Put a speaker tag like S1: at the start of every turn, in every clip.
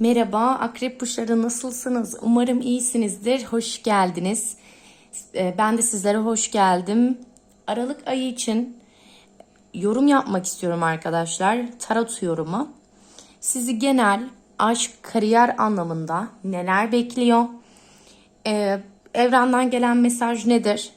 S1: Merhaba akrep burçları nasılsınız? Umarım iyisinizdir. Hoş geldiniz. Ee, Ben de sizlere hoş geldim. Aralık ayı için yorum yapmak istiyorum arkadaşlar. Tarot yorumu. Sizi genel aşk, kariyer anlamında neler bekliyor? Ee, evrenden gelen mesaj nedir?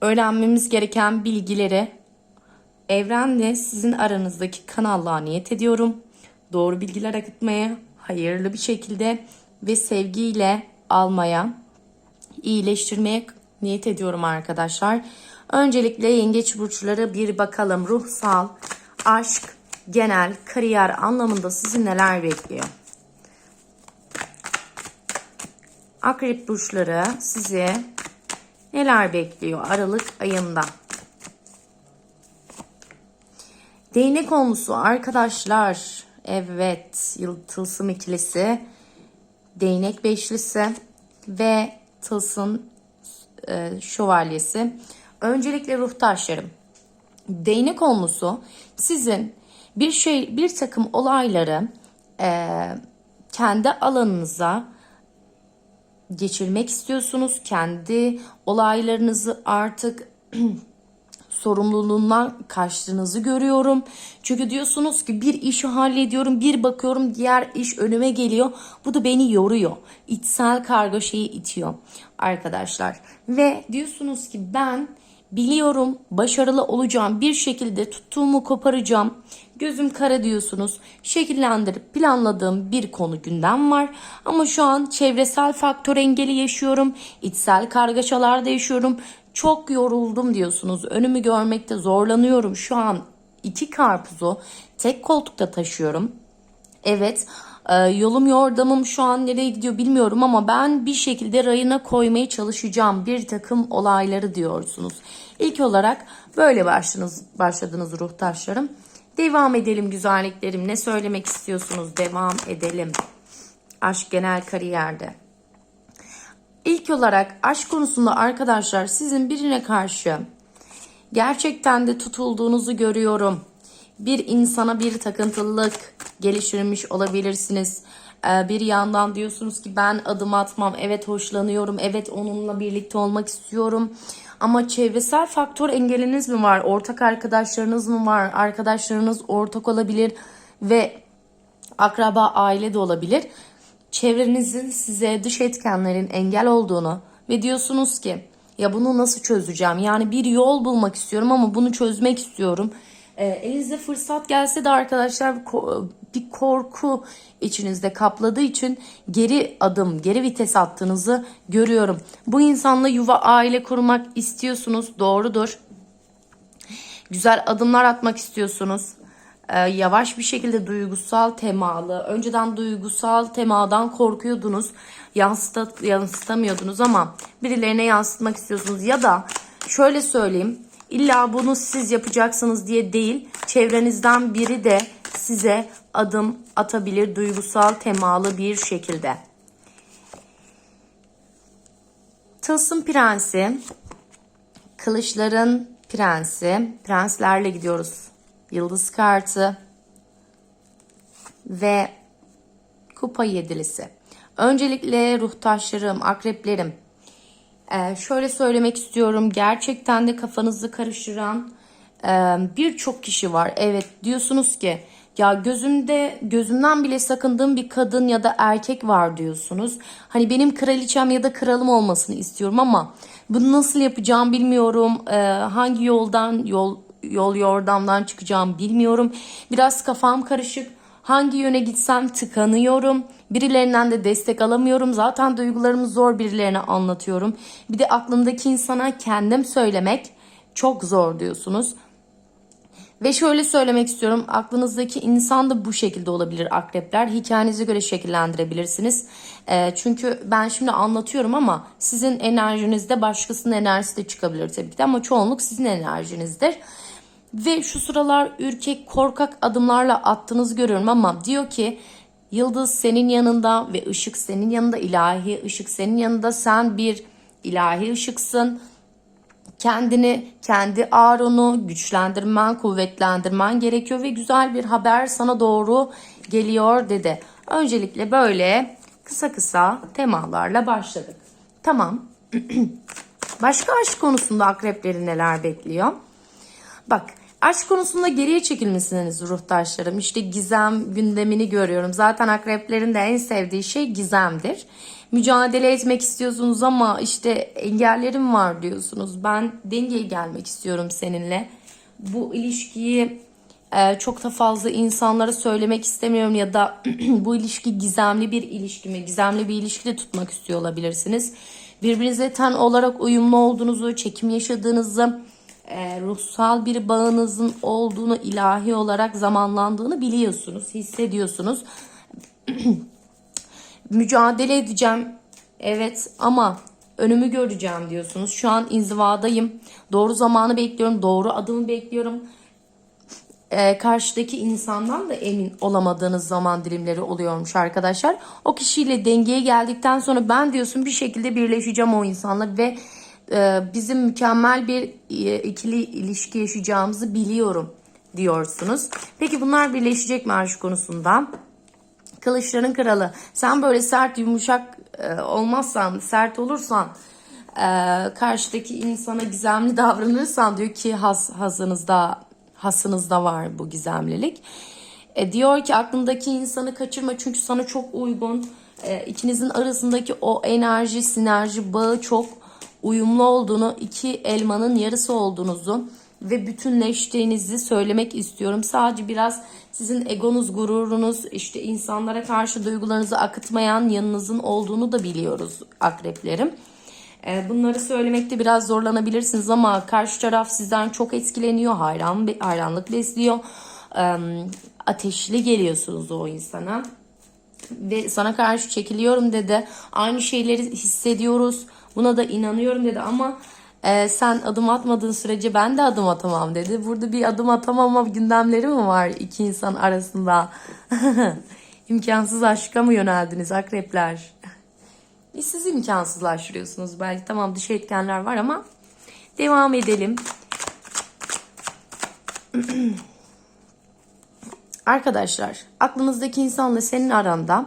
S1: Öğrenmemiz gereken bilgileri Evrenle sizin aranızdaki kanallığa niyet ediyorum. Doğru bilgiler akıtmaya, hayırlı bir şekilde ve sevgiyle almaya, iyileştirmeye niyet ediyorum arkadaşlar. Öncelikle yengeç burçları bir bakalım. Ruhsal, aşk, genel, kariyer anlamında sizi neler bekliyor? Akrep burçları sizi neler bekliyor Aralık ayında? Değnek olmusu arkadaşlar. Evet. Tılsım ikilisi. Değnek beşlisi. Ve tılsım e, şövalyesi. Öncelikle ruh taşlarım. Değnek olmusu sizin bir şey bir takım olayları e, kendi alanınıza geçirmek istiyorsunuz. Kendi olaylarınızı artık sorumluluğundan kaçtığınızı görüyorum. Çünkü diyorsunuz ki bir işi hallediyorum, bir bakıyorum diğer iş önüme geliyor. Bu da beni yoruyor. İçsel kargaşayı itiyor arkadaşlar. Ve diyorsunuz ki ben biliyorum başarılı olacağım. Bir şekilde tuttuğumu koparacağım. Gözüm kara diyorsunuz. Şekillendirip planladığım bir konu gündem var. Ama şu an çevresel faktör engeli yaşıyorum. İçsel kargaşalarda yaşıyorum. Çok yoruldum diyorsunuz. Önümü görmekte zorlanıyorum. Şu an iki karpuzu tek koltukta taşıyorum. Evet e, yolum yordamım şu an nereye gidiyor bilmiyorum ama ben bir şekilde rayına koymaya çalışacağım bir takım olayları diyorsunuz. İlk olarak böyle başladınız, başladınız ruh taşlarım. Devam edelim güzelliklerim. Ne söylemek istiyorsunuz? Devam edelim. Aşk genel kariyerde. İlk olarak aşk konusunda arkadaşlar sizin birine karşı gerçekten de tutulduğunuzu görüyorum. Bir insana bir takıntılılık geliştirmiş olabilirsiniz. Ee, bir yandan diyorsunuz ki ben adım atmam. Evet hoşlanıyorum. Evet onunla birlikte olmak istiyorum. Ama çevresel faktör engeliniz mi var? Ortak arkadaşlarınız mı var? Arkadaşlarınız ortak olabilir ve akraba aile de olabilir. Çevrenizin size dış etkenlerin engel olduğunu ve diyorsunuz ki ya bunu nasıl çözeceğim? Yani bir yol bulmak istiyorum ama bunu çözmek istiyorum. E, elinizde fırsat gelse de arkadaşlar bir korku içinizde kapladığı için geri adım, geri vites attığınızı görüyorum. Bu insanla yuva aile kurmak istiyorsunuz. Doğrudur. Güzel adımlar atmak istiyorsunuz. Ee, yavaş bir şekilde duygusal temalı. Önceden duygusal temadan korkuyordunuz. Yansıta, yansıtamıyordunuz ama birilerine yansıtmak istiyorsunuz. Ya da şöyle söyleyeyim. İlla bunu siz yapacaksınız diye değil. Çevrenizden biri de size adım atabilir duygusal temalı bir şekilde. Tılsım Prensi, Kılıçların Prensi, prenslerle gidiyoruz. Yıldız kartı ve kupa yedilisi. Öncelikle ruh taşlarım, akreplerim. Ee, şöyle söylemek istiyorum. Gerçekten de kafanızı karıştıran e, birçok kişi var. Evet diyorsunuz ki ya gözümde gözümden bile sakındığım bir kadın ya da erkek var diyorsunuz. Hani benim kraliçem ya da kralım olmasını istiyorum ama bunu nasıl yapacağım bilmiyorum. Ee, hangi yoldan yol yol yordamdan çıkacağım bilmiyorum. Biraz kafam karışık. Hangi yöne gitsem tıkanıyorum. Birilerinden de destek alamıyorum. Zaten duygularımı zor birilerine anlatıyorum. Bir de aklımdaki insana kendim söylemek çok zor diyorsunuz. Ve şöyle söylemek istiyorum. Aklınızdaki insan da bu şekilde olabilir akrepler. Hikayenize göre şekillendirebilirsiniz. Ee, çünkü ben şimdi anlatıyorum ama sizin enerjinizde başkasının enerjisi de çıkabilir tabii ki de. Ama çoğunluk sizin enerjinizdir. Ve şu sıralar ürkek korkak adımlarla attığınızı görüyorum ama diyor ki yıldız senin yanında ve ışık senin yanında ilahi ışık senin yanında sen bir ilahi ışıksın kendini, kendi ağrını güçlendirmen, kuvvetlendirmen gerekiyor ve güzel bir haber sana doğru geliyor dedi. Öncelikle böyle kısa kısa temalarla başladık. Tamam. Başka aşk konusunda akrepleri neler bekliyor? Bak aşk konusunda geriye çekilmişsiniz ruhtaşlarım. İşte gizem gündemini görüyorum. Zaten akreplerin de en sevdiği şey gizemdir. Mücadele etmek istiyorsunuz ama işte engellerim var diyorsunuz. Ben dengeye gelmek istiyorum seninle. Bu ilişkiyi e, çok da fazla insanlara söylemek istemiyorum ya da bu ilişki gizemli bir ilişki mi? Gizemli bir ilişki de tutmak istiyor olabilirsiniz. Birbirinize ten olarak uyumlu olduğunuzu, çekim yaşadığınızı, e, ruhsal bir bağınızın olduğunu, ilahi olarak zamanlandığını biliyorsunuz, hissediyorsunuz. Mücadele edeceğim. Evet ama önümü göreceğim diyorsunuz. Şu an inzivadayım. Doğru zamanı bekliyorum. Doğru adımı bekliyorum. Ee, karşıdaki insandan da emin olamadığınız zaman dilimleri oluyormuş arkadaşlar. O kişiyle dengeye geldikten sonra ben diyorsun bir şekilde birleşeceğim o insanla ve e, bizim mükemmel bir e, ikili ilişki yaşayacağımızı biliyorum diyorsunuz. Peki bunlar birleşecek mi aşk konusunda? Kılıçların kralı. Sen böyle sert yumuşak e, olmazsan, sert olursan, e, karşıdaki insana gizemli davranırsan diyor ki has, hasınızda, hasınızda var bu gizemlilik. E, diyor ki aklındaki insanı kaçırma çünkü sana çok uygun. E, ikinizin arasındaki o enerji, sinerji bağı çok uyumlu olduğunu, iki elmanın yarısı olduğunuzu ve bütünleştiğinizi söylemek istiyorum. Sadece biraz sizin egonuz, gururunuz, işte insanlara karşı duygularınızı akıtmayan yanınızın olduğunu da biliyoruz akreplerim. Ee, Bunları söylemekte biraz zorlanabilirsiniz ama karşı taraf sizden çok etkileniyor, hayran, hayranlık besliyor. Ee, Ateşli geliyorsunuz o insana ve sana karşı çekiliyorum dedi. Aynı şeyleri hissediyoruz. Buna da inanıyorum dedi ama e, sen adım atmadığın sürece ben de adım atamam dedi. Burada bir adım atamama gündemleri mi var iki insan arasında? İmkansız aşka mı yöneldiniz akrepler? E, siz imkansızlaştırıyorsunuz. Belki tamam dış etkenler var ama devam edelim. Arkadaşlar aklınızdaki insanla senin aranda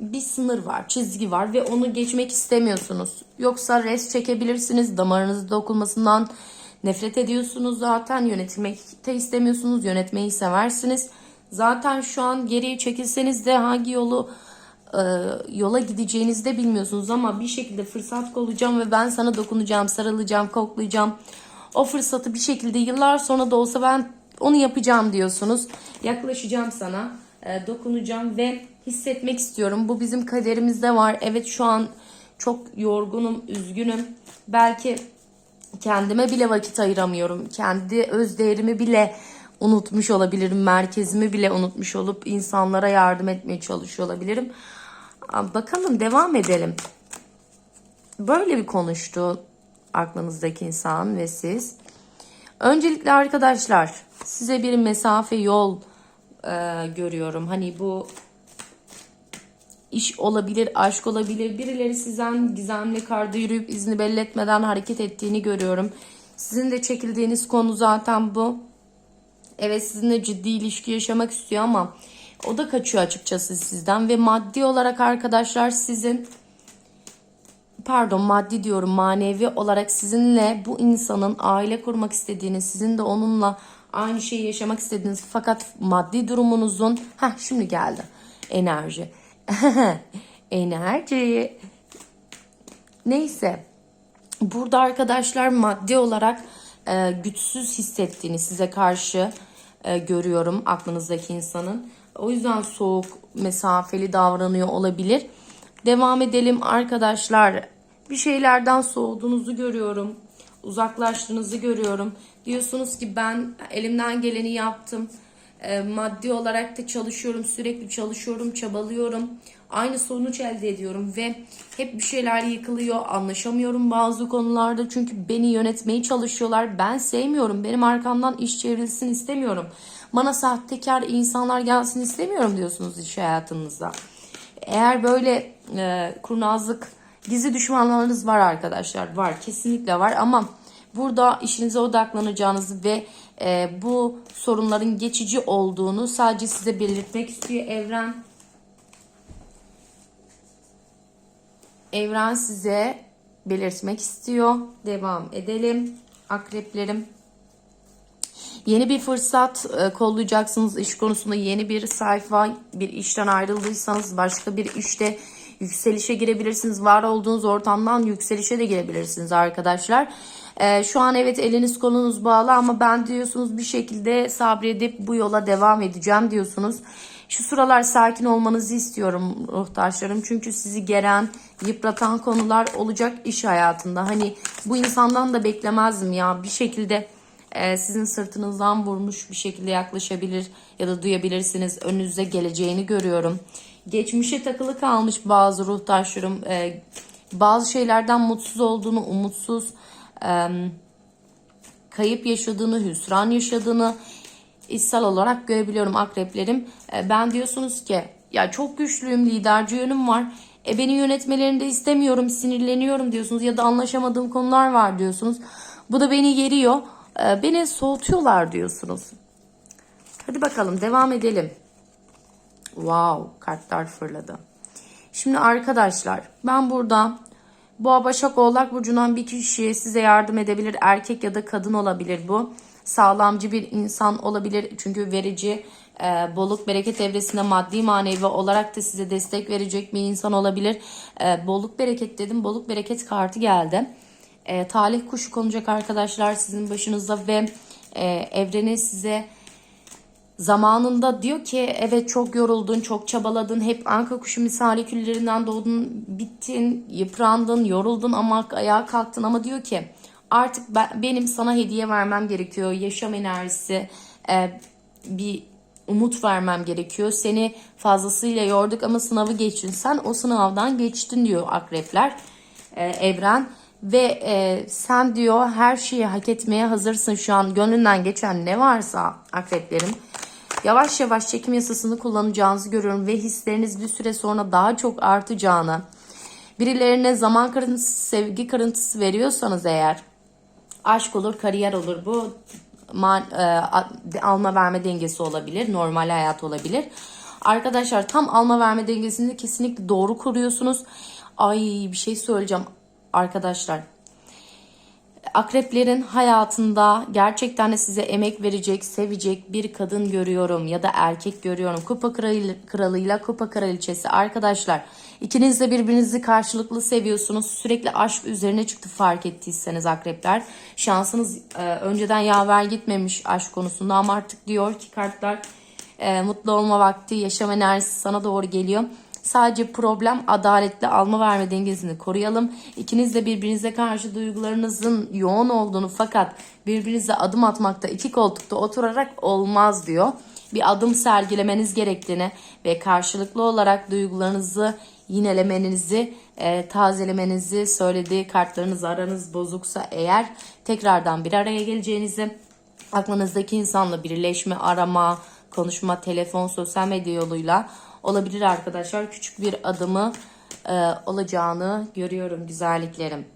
S1: bir sınır var, çizgi var ve onu geçmek istemiyorsunuz. Yoksa res çekebilirsiniz, damarınızı dokunmasından nefret ediyorsunuz zaten, yönetilmek de istemiyorsunuz, yönetmeyi seversiniz. Zaten şu an geriye çekilseniz de hangi yolu e, yola gideceğinizi de bilmiyorsunuz ama bir şekilde fırsat kollayacağım ve ben sana dokunacağım, sarılacağım, koklayacağım. O fırsatı bir şekilde yıllar sonra da olsa ben onu yapacağım diyorsunuz. Yaklaşacağım sana, e, dokunacağım ve hissetmek istiyorum. Bu bizim kaderimizde var. Evet şu an çok yorgunum, üzgünüm. Belki kendime bile vakit ayıramıyorum. Kendi öz değerimi bile unutmuş olabilirim. Merkezimi bile unutmuş olup insanlara yardım etmeye çalışıyor olabilirim. Bakalım devam edelim. Böyle bir konuştu aklınızdaki insan ve siz. Öncelikle arkadaşlar size bir mesafe yol e, görüyorum. Hani bu iş olabilir, aşk olabilir. Birileri sizden gizemli karda yürüyüp izni belli etmeden hareket ettiğini görüyorum. Sizin de çekildiğiniz konu zaten bu. Evet sizinle ciddi ilişki yaşamak istiyor ama o da kaçıyor açıkçası sizden ve maddi olarak arkadaşlar sizin pardon maddi diyorum manevi olarak sizinle bu insanın aile kurmak istediğini, sizin de onunla aynı şeyi yaşamak istediğiniz fakat maddi durumunuzun ha şimdi geldi enerji. enerji. Neyse. Burada arkadaşlar maddi olarak e, güçsüz hissettiğini size karşı e, görüyorum aklınızdaki insanın. O yüzden soğuk, mesafeli davranıyor olabilir. Devam edelim arkadaşlar. Bir şeylerden soğuduğunuzu görüyorum. Uzaklaştığınızı görüyorum. Diyorsunuz ki ben elimden geleni yaptım. E, maddi olarak da çalışıyorum. Sürekli çalışıyorum, çabalıyorum. Aynı sonuç elde ediyorum ve hep bir şeyler yıkılıyor. Anlaşamıyorum bazı konularda çünkü beni yönetmeye çalışıyorlar. Ben sevmiyorum. Benim arkamdan iş çevrilsin istemiyorum. Bana sahtekar insanlar gelsin istemiyorum diyorsunuz iş hayatınızda. Eğer böyle e, kurnazlık, gizli düşmanlarınız var arkadaşlar. Var kesinlikle var ama Burada işinize odaklanacağınızı ve e, bu sorunların geçici olduğunu sadece size belirtmek istiyor evren. Evren size belirtmek istiyor. Devam edelim. Akreplerim. Yeni bir fırsat e, kollayacaksınız iş konusunda yeni bir sayfa bir işten ayrıldıysanız başka bir işte yükselişe girebilirsiniz. Var olduğunuz ortamdan yükselişe de girebilirsiniz arkadaşlar. E, şu an evet eliniz kolunuz bağlı ama ben diyorsunuz bir şekilde sabredip bu yola devam edeceğim diyorsunuz. Şu sıralar sakin olmanızı istiyorum ruhtaşlarım. Çünkü sizi geren, yıpratan konular olacak iş hayatında. Hani bu insandan da beklemezdim ya bir şekilde e, sizin sırtınızdan vurmuş bir şekilde yaklaşabilir ya da duyabilirsiniz. Önünüze geleceğini görüyorum. Geçmişe takılı kalmış bazı ruhtaşlarım. E, bazı şeylerden mutsuz olduğunu, umutsuz, e, kayıp yaşadığını, hüsran yaşadığını içsel olarak görebiliyorum akreplerim. E, ben diyorsunuz ki ya çok güçlüyüm, liderci yönüm var. E beni yönetmelerini de istemiyorum, sinirleniyorum diyorsunuz ya da anlaşamadığım konular var diyorsunuz. Bu da beni geriyor. E, beni soğutuyorlar diyorsunuz. Hadi bakalım devam edelim. Wow kartlar fırladı. Şimdi arkadaşlar ben burada Boğa Başak Oğlak Burcu'ndan bir kişiye size yardım edebilir. Erkek ya da kadın olabilir bu. Sağlamcı bir insan olabilir. Çünkü verici, e, bolluk bereket evresinde maddi manevi olarak da size destek verecek bir insan olabilir. E, bolluk bereket dedim. Bolluk bereket kartı geldi. E, talih kuşu konacak arkadaşlar sizin başınıza ve e, evreni size zamanında diyor ki evet çok yoruldun, çok çabaladın, hep anka kuşu misali küllerinden doğdun, bittin, yıprandın, yoruldun ama ayağa kalktın ama diyor ki artık ben, benim sana hediye vermem gerekiyor. Yaşam enerjisi, e, bir umut vermem gerekiyor. Seni fazlasıyla yorduk ama sınavı geçtin. Sen o sınavdan geçtin diyor akrepler, e, evren. Ve e, sen diyor her şeyi hak etmeye hazırsın şu an. Gönlünden geçen ne varsa akreplerim. Yavaş yavaş çekim yasasını kullanacağınızı görüyorum ve hisleriniz bir süre sonra daha çok artacağını, birilerine zaman kırıntısı, sevgi kırıntısı veriyorsanız eğer, aşk olur, kariyer olur bu man, e, alma verme dengesi olabilir, normal hayat olabilir. Arkadaşlar tam alma verme dengesini kesinlikle doğru kuruyorsunuz. Ay bir şey söyleyeceğim arkadaşlar. Akreplerin hayatında gerçekten de size emek verecek, sevecek bir kadın görüyorum ya da erkek görüyorum. Kupa kralıyla kupa kraliçesi arkadaşlar. İkiniz de birbirinizi karşılıklı seviyorsunuz. Sürekli aşk üzerine çıktı fark ettiyseniz akrepler. Şansınız e, önceden yaver gitmemiş aşk konusunda ama artık diyor ki kartlar e, mutlu olma vakti, yaşam enerjisi sana doğru geliyor. Sadece problem adaletli alma verme dengesini koruyalım. İkiniz de birbirinize karşı duygularınızın yoğun olduğunu fakat birbirinize adım atmakta iki koltukta oturarak olmaz diyor. Bir adım sergilemeniz gerektiğini ve karşılıklı olarak duygularınızı yinelemenizi, e, tazelemenizi söylediği kartlarınız aranız bozuksa eğer tekrardan bir araya geleceğinizi, aklınızdaki insanla birleşme, arama, konuşma, telefon, sosyal medya yoluyla olabilir arkadaşlar. Küçük bir adımı e, olacağını görüyorum güzelliklerim.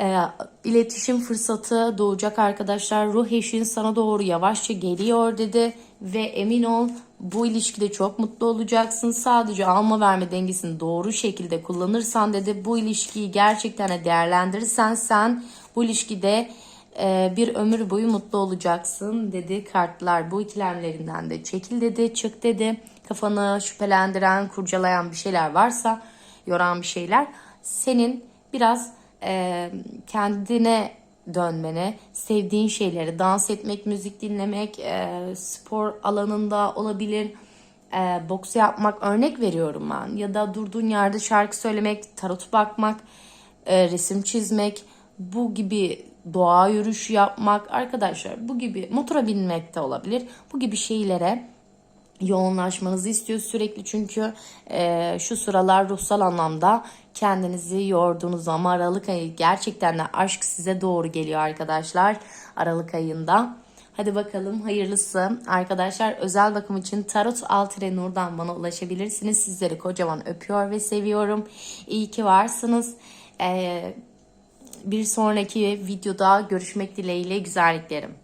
S1: E, iletişim fırsatı doğacak arkadaşlar. Ruh eşin sana doğru yavaşça geliyor dedi ve emin ol bu ilişkide çok mutlu olacaksın. Sadece alma verme dengesini doğru şekilde kullanırsan dedi. Bu ilişkiyi gerçekten de değerlendirirsen sen bu ilişkide bir ömür boyu mutlu olacaksın dedi kartlar. Bu ikilemlerinden de çekil dedi, çık dedi. Kafanı şüphelendiren, kurcalayan bir şeyler varsa, yoran bir şeyler senin biraz e, kendine dönmene, sevdiğin şeyleri, dans etmek, müzik dinlemek, e, spor alanında olabilir, e, boks yapmak örnek veriyorum ben. Ya da durduğun yerde şarkı söylemek, tarot bakmak, e, resim çizmek, bu gibi doğa yürüyüşü yapmak arkadaşlar bu gibi motora binmek de olabilir. Bu gibi şeylere yoğunlaşmanızı istiyor sürekli çünkü e, şu sıralar ruhsal anlamda kendinizi yorduğunuz ama Aralık ayı gerçekten de aşk size doğru geliyor arkadaşlar Aralık ayında. Hadi bakalım hayırlısı. Arkadaşlar özel bakım için Tarot Altre Nur'dan bana ulaşabilirsiniz. Sizleri kocaman öpüyor ve seviyorum. İyi ki varsınız. Ee, bir sonraki videoda görüşmek dileğiyle güzelliklerim.